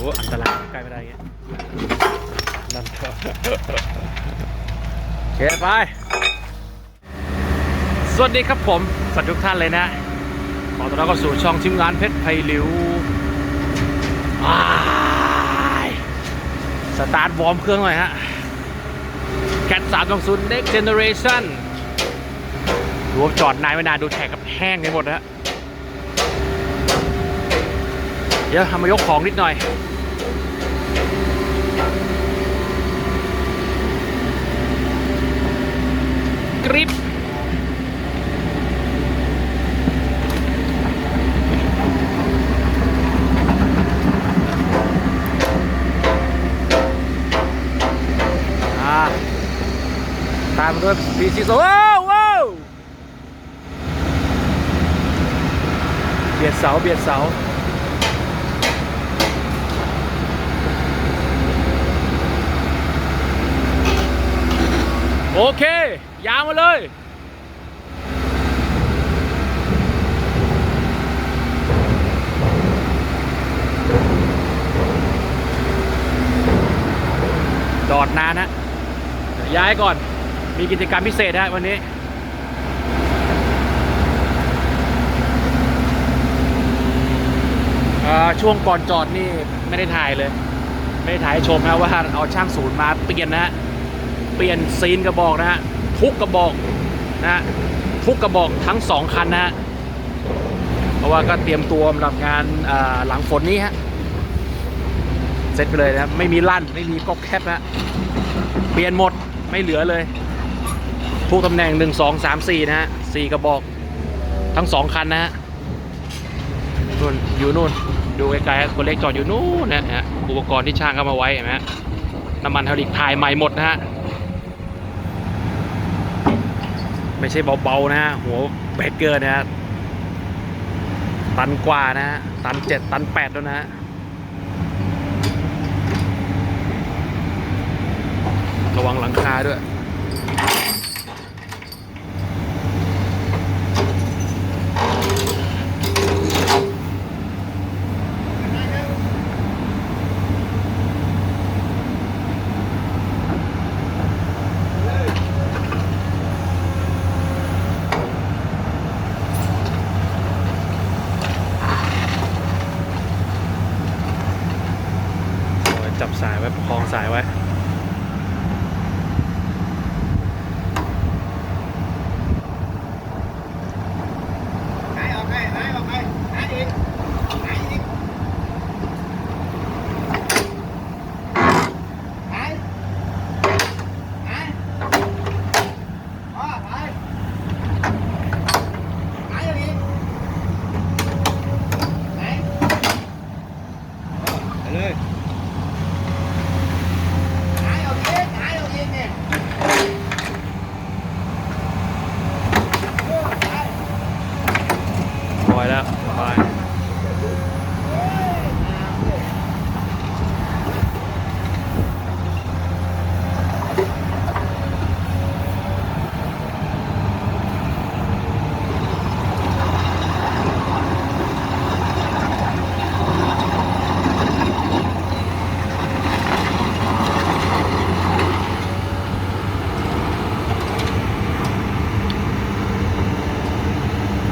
อ้อันตรายใกล้ไม่ได้เงี้ยนั่นเถอะโอเคไป สวัสดีครับผมสวัสดีทุกท่านเลยนะขอต้อนรับเข้าสู่ช่องทีมงานเพชรไพลิวอ้สตาร์ทวอร์มเครื่องหน่อยฮะแคทสามสองศูนย์ next generation ดูว่าจอดนายไม่นานดูแท็กกับแห้งไปหมดนะฮะเดี๋ยวทำมายกของนิดหน่อย grip. À. Tạm thôi vị trí số. Wow, wow. biệt sáu biệt sáu. โอเค ยาวมาเลยจอดนานฮะย้ายก่อน มีกิจกรรมพิเศษฮะวันนี้ ช่วงก่อนจอดนี่ไม่ได้ถ่ายเลย ไม่ได้ถ่ายให้ชมนะว่าเอาช่างศูนย์มาเปลี่ยนนะฮะ ปลี่ยนซีนกระบอกนะฮะทุกกระบอกนะฮะทุกกระบอกทั้งสองคันนะฮะเพราะว่าก็เตรียมตัวสำหรับงานหลังฝนนี้ฮะเซ็ตไปเลยนะไม่มีลั่นไม่มีก๊อกแคบนะเปลี่ยนหมดไม่เหลือเลยทุกตำแหน่ง 1 2 3 4 นะฮะสี่กระบอกทั้งสองคันนะฮะนู่นอยู่นู่น ดูไกลๆฮะตัวเล็กจอดอยู่นู่นนะฮะอุปกรณ์ที่ช่างเข้ามาไว้เห็นไหมฮะน้ำมันไฮดรอลิกถ่ายใหม่หมดนะฮะ ไม่ใช่เบาๆนะฮะหัวเบรกเกอร์นะฮะตันกว่านะฮะตันเจ็ดตันแปดแล้วนะฮะระวังหลังคาด้วย โอ้ยจับสายไว้ประคองสายไว้ ไหนออกไปไหนออกไปไหนอีกไหนอีกไหนไหนอ๋อไหนไหนอีกไหนไปเลยไหนออกอีกไหนออกอีกเนี่ยโอ้ไหน ปล่อยแล้วไป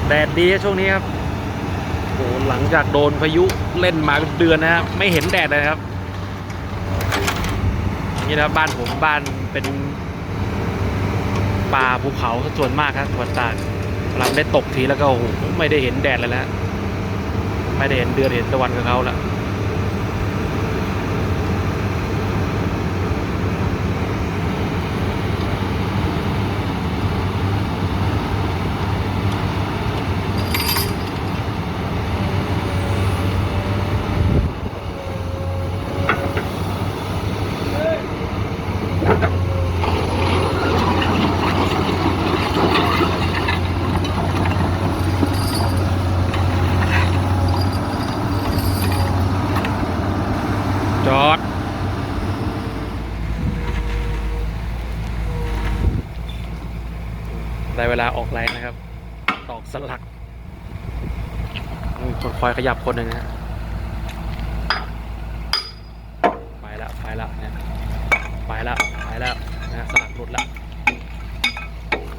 แดีช่วงนี้ครับโอ้โหหลังจากโดนพายุเล่นมาเดือนนะครับไม่เห็นแดดเลยครับนี่นะบบ้านผมบ้านเป็นป่าภูเขาส่วนมากครับจังหวัดตากหลังได้ตกทีแล้วก็โอ้โหไม่ได้เห็นแดดเลยนะไม่ได้เห็นเดือนเห็นตะวันกับเขาแล้ว จอด ได้เวลาออกแรงนะครับ ตอกสลักมีคนคอย ขยับคนหนึ่งนะฮะแล้วไปแล้วนะสลักหลุดแล้ว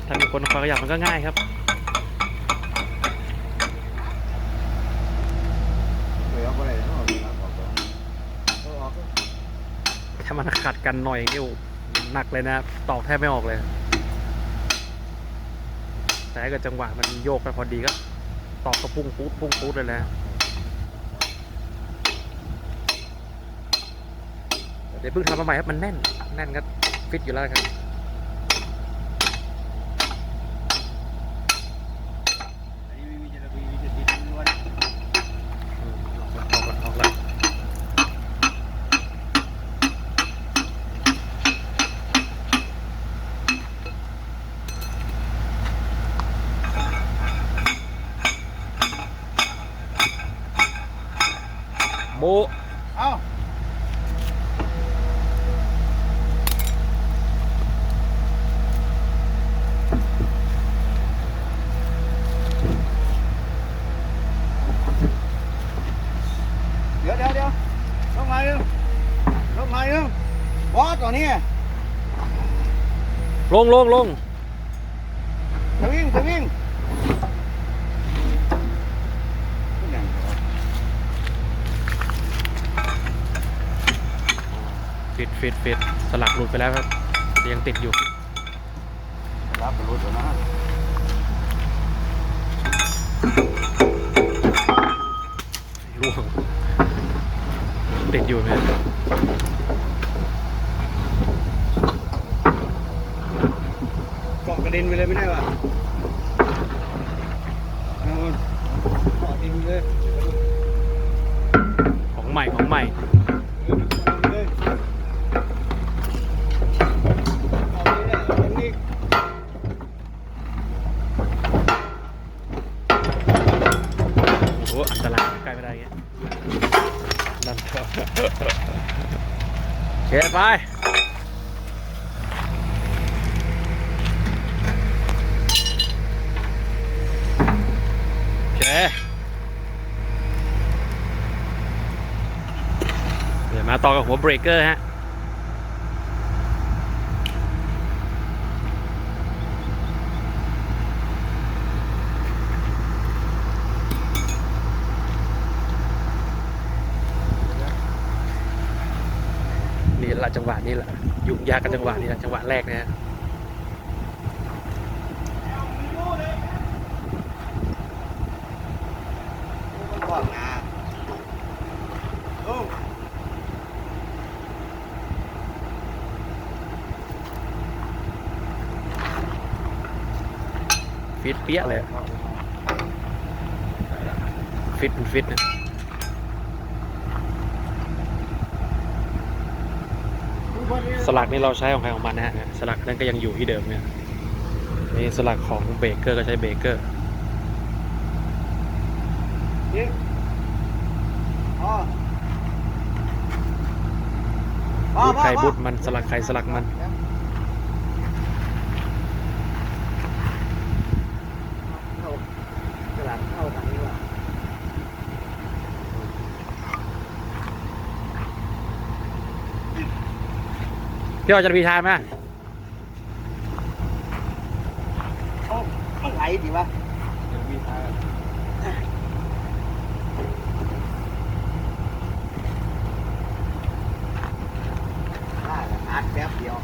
ถ้ามีคนคอยขยับมันก็ง่ายครับถ้ามันขัดกันหน่อยนี่โอ้หนักเลยนะตอกแทบไม่ออกเลย แต่ถ้าเกิดจังหวะมันโยกไปพอดีก็ตอกก็พุ่งปูดพุ่งปูดเลยนะ เดี๋ยวเพิ่งทำมาใหม่ครับมันแน่น แน่นก็ฟิตอยู่แล้วครับ อันนี้มีจะมีจะติดล้วน อืมออกละออกละออกละโบะ เอ้าเดี๋ยวเดี๋ยวเดี๋ยวลงมาหนึ่งลงมาหนึ่งบอสตัวนี้ ลงลงลงจะวิ่งจะวิ่งอย่างเดียวฟิตฟิตฟิตสลักหลุดไปแล้วครับ ยังติดอยู่ รับไปรู้ตัวนะร่วงติดอยู่เนี่ย เกาะก ระเด็นไปเลยไม่ได้ว่ะเอาเกาะดินเลย ของใหม่ของใหม่ เลยเอาดินเลยเอาดินนี่ โอ้โหอันตรายใกล้ไม่ได้เงี้ยนั่นก็โอเคไปโอเคเดี๋ยวมาต่อ กับหัวเบรกเกอร์ฮะนี่ละจังหวะนี้แหละยุ่งยากกับจังหวะนี้แหละจังหวะแรกนะฮะ มันก่อนงาโอ้ ฟิตเปี้ยเลยฟิตมันฟิตนะสลักนี่เราใช้ของใครของมันนะฮะสลักนั้นก็ยังอยู่ที่เดิมเนี่ยนี่สลักของเบเกอร์ก็ใช้เบเกอร์ยิงอ๋อบูทใครบูทมันสลักใครสลักมัน เข้าสลักเข้าทางนี้ว่ะ พี่เอาจะมีทายไหมโอ้มันไหลดิวะยังมีทางได้ละอัดแป๊บเดียว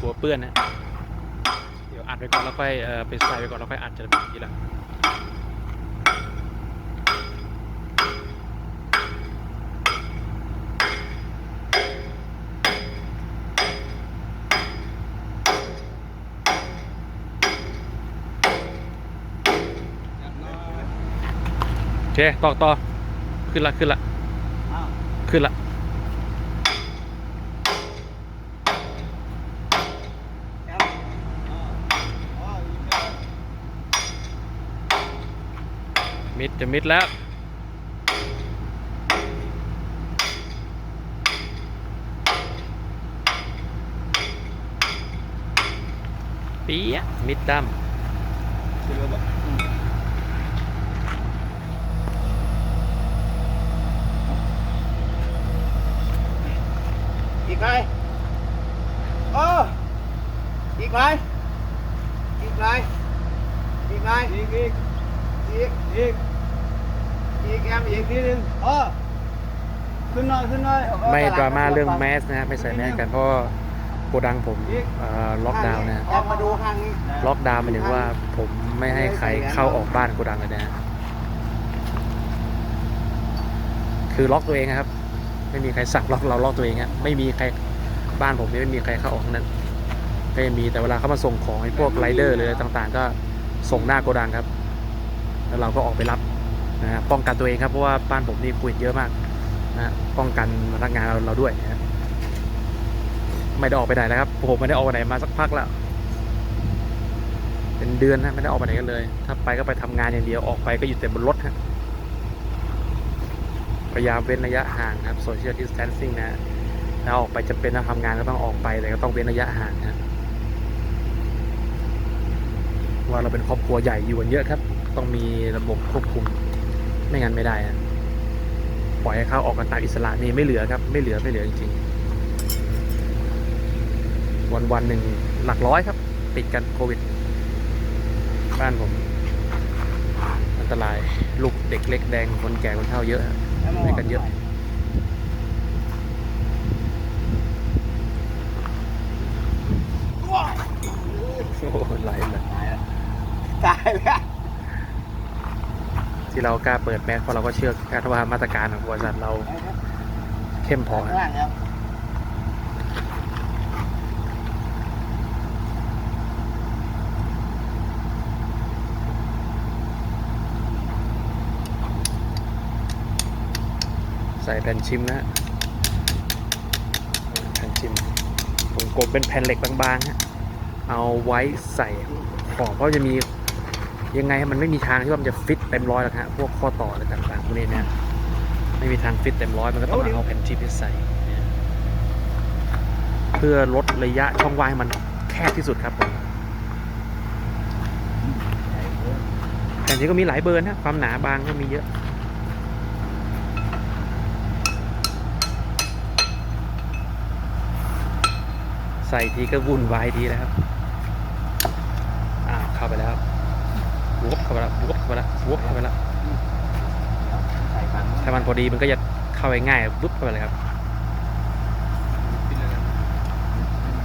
หัวเปื้อนนะ เดี๋ยวอัดไปก่อนแล้วค่อยเอ่อไปใส่ไปก่อนแล้วค่อยอัดจะทีหลังโอ เคต่อต่อขึ้นละขึ้นละขึ้นละมิดจะมิดแล้วปี๊ะมิดดขึ้นแล้วบ่อืมำ ไหมอีกไหมอีกไหมอีกอีกอีกอีกอีกแอมอีกนิดนึงเออขึ้นหน่อยขึ้นหน่อยไม่ดราม่าเรื่องแมสนะฮะไม่ใส่แมสกันเพราะว่าโกดังผมเอ่อล็อกดาวน์นะฮะออกมาดูข้างนี้ล็อกดาวน์หมายถึงว่าผมไม่ให้ใครเข้าออกบ้านโกดังเลยนะฮะคือล็อกตัวเองนะครับ ไม่มีใครสั่งล็อกเราล็อกตัวเองฮะไม่มีใครบ้านผมเนี่ยไม่มีใครเข้าออกทั้งนั้น ก็ยังมีแต่เวลาเขามาส่งของไอ้พวกไรเดอร์หรืออะไรต่างๆ ก็ส่งหน้าโกดังครับ แล้วเราก็ออกไปรับนะฮะป้องกันตัวเองครับเพราะว่าบ้านผมนี่ควิดเยอะมากนะฮะป้องกันพนักงานเราเราด้วยนะฮะไม่ได้ออกไปไหนแล้วครับผมไม่ได้ออกไปไหนมาสักพักแล้วเป็นเดือนนะไม่ได้ออกไปไหนกันเลย ถ้าไปก็ไปทำงานอย่างเดียวออกไปก็อยู่แต่บนรถฮะพยายามเว้นระยะห่างครับ social distancing นะฮะแล้วออกไปจะเป็นต้องทำงานก็ต้องออกไปแต่ก็ต้องเว้นระยะห่างนะ ว่าเราเป็นครอบครัวใหญ่อยู่กันเยอะครับ ต้องมีระบบควบคุม ไม่งั้นไม่ได้นะปล่อยให้เข้าออกกันตามอิสระนี่ไม่เหลือครับ ไม่เหลือไม่เหลือจริงๆวันวันๆหนึ่งหลักร้อยครับ ติดกันโควิด บ้านผม อันตรายลูกเด็กเล็กแดงคนแก่คนเฒ่าเยอะฮะไปกันเยอะ โอ้โหไหลเลย ตายแล้ว ที่เรากล้าเปิดแมสเพราะเราก็เชื่อการว่ามาตรการของบริษัทเราเข้มพอข้างล่างครับใส่แผ่นชิมนะแผ่นชิมวงกลมเป็นแผ่นเหล็กบางๆฮะเอาไว้ใส่ขอบเพราะจะมี ยังไงมันไม่มีทางที่ว่ามันจะฟิตเต็มร้อยหรอกฮะพวกข้อต่ออะไรต่างๆพวกนี้เนี่ยไม่มีทางฟิตเต็มร้อยมันก็ต้องเอาแผ่นชิมไปใส่เนี่ยเพื่อลดระยะช่องว่างให้มันแคบที่สุดครับผมแผ่นชิมก็มีหลายเบอร์นะความหนาบางก็มีเยอะใส่ทีก็วุ่นวายทีแล้วครับ อ้าว เข้าไปแล้ว วบเข้าไปแล้ววบเข้าไปแล้ววบเข้าไปแล้วใส่ฟันถ้ามันพอดีมันก็จะเข้าไปง่ายปุ๊บเข้าไปเลยครับ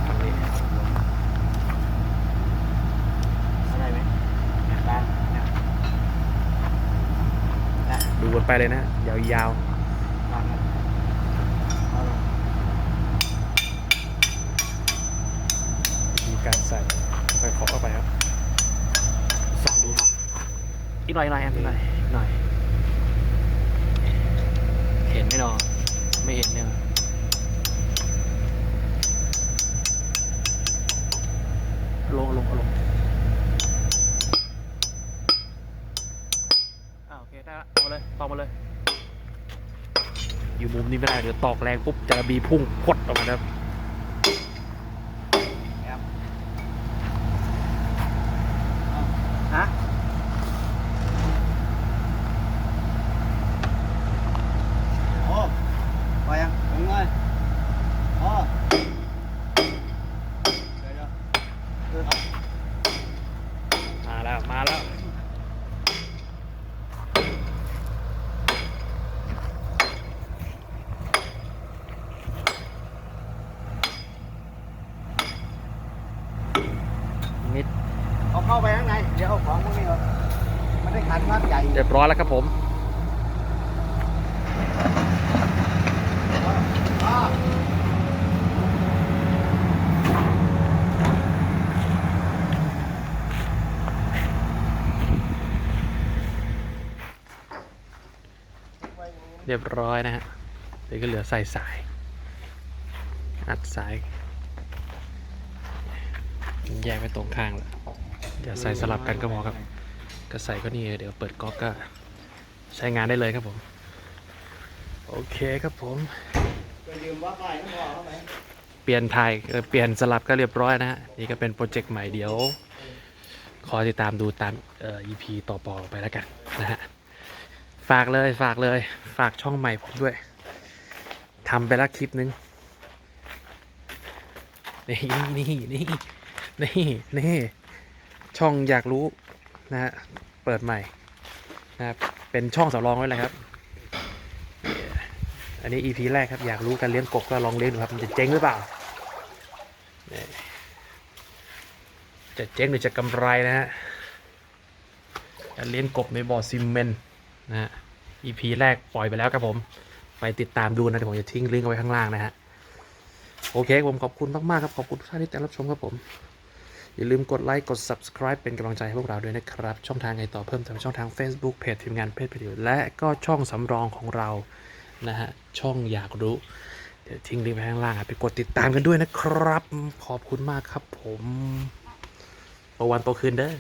ฝั่งนี้อะไรไหมตาดูกันไปเลยนะ ยาววางนะเอาลงๆมีการใส่ไปเคาะเข้าไปครับส่องดู อีกหน่อยอีกหน่อยแอมอีกหน่อยอีกหน่อย เห็นไหมเนาะไม่เห็นเนี่ยลงลงเอาลงอ่าโอเคได้ละเอามาเลยตอกมาเลย อยู่มุมนี้ไม่ได้เดี๋ยวตอกแรงปุ๊บจะบีพุ่งพดออกมาครับ ฮะโอ้ไปยังถึงเลยโอ้เดี๋ยวเดี๋ยวเออ มาแล้วมาแล้ว นิด เอาเข้าไปข้างใน เดี๋ยวเอาของพวกนี้ก่อนมันได้ขันมัดใหญ่ เรียบร้อยแล้วครับผมเรียบร้อยนะฮะเดี๋ยวก็เหลือใส่สาย อัดสาย แยกไปตรงข้างแล้วอย่าใส่สลับกันก็พอครับ ก็ใส่ก็นี่เดี๋ยวเปิดก๊อกก็ใช้งานได้เลยครับผม โอเคครับผมไปยืมว่าไปน้ำพอเข้าไปเปลี่ยนถ่ายเปลี่ยนสลับก็เรียบร้อยนะฮะนี่ก็เป็นโปรเจกต์ใหม่เดี๋ยวคอยติดตามดูตามเอ่อ EP ต่อๆไปแล้วกันนะฮะฝากเลยฝากเลยฝากช่องใหม่ผมด้วยทำไปล้วคลิปนึงนี่นี่นี่นี่นี่ช่องอยากรู้ นะฮะเปิดใหม่นะครับเป็นช่องสำรองไว้เลยครับ อันนี้ EP แรกครับอยากรู้การเลี้ยงกบก็ลองเลี้ยงดูครับมันจะเจ๊งหรือเปล่า จะเจ๊งหรือจะกำไรนะฮะการเลี้ยงกบในบ่อซีเมนต์นะฮะ EP แรกปล่อยไปแล้วครับผม ไปติดตามดูนะเดี๋ยวผมจะทิ้งลิงก์เอาไว้ข้างล่างนะฮะโอเคผมขอบคุณมากๆครับขอบคุณทุกท่านที่ติดตามรับชมครับผม อย่าลืมกดไลค์กด subscribe เป็นกำลังใจให้พวกเราด้วยนะครับ ช่องทางไงต่อเพิ่มเติมช่องทาง Facebook เพจทีมงานเพจพิดีและก็ช่องสำรองของเรานะฮะช่องอยากรู้ เดี๋ยวทิ้งลิงก์ไว้ข้างล่างไปกดติดตามกันด้วยนะครับ ขอบคุณมากครับผมโตวันโตคืนเด้อ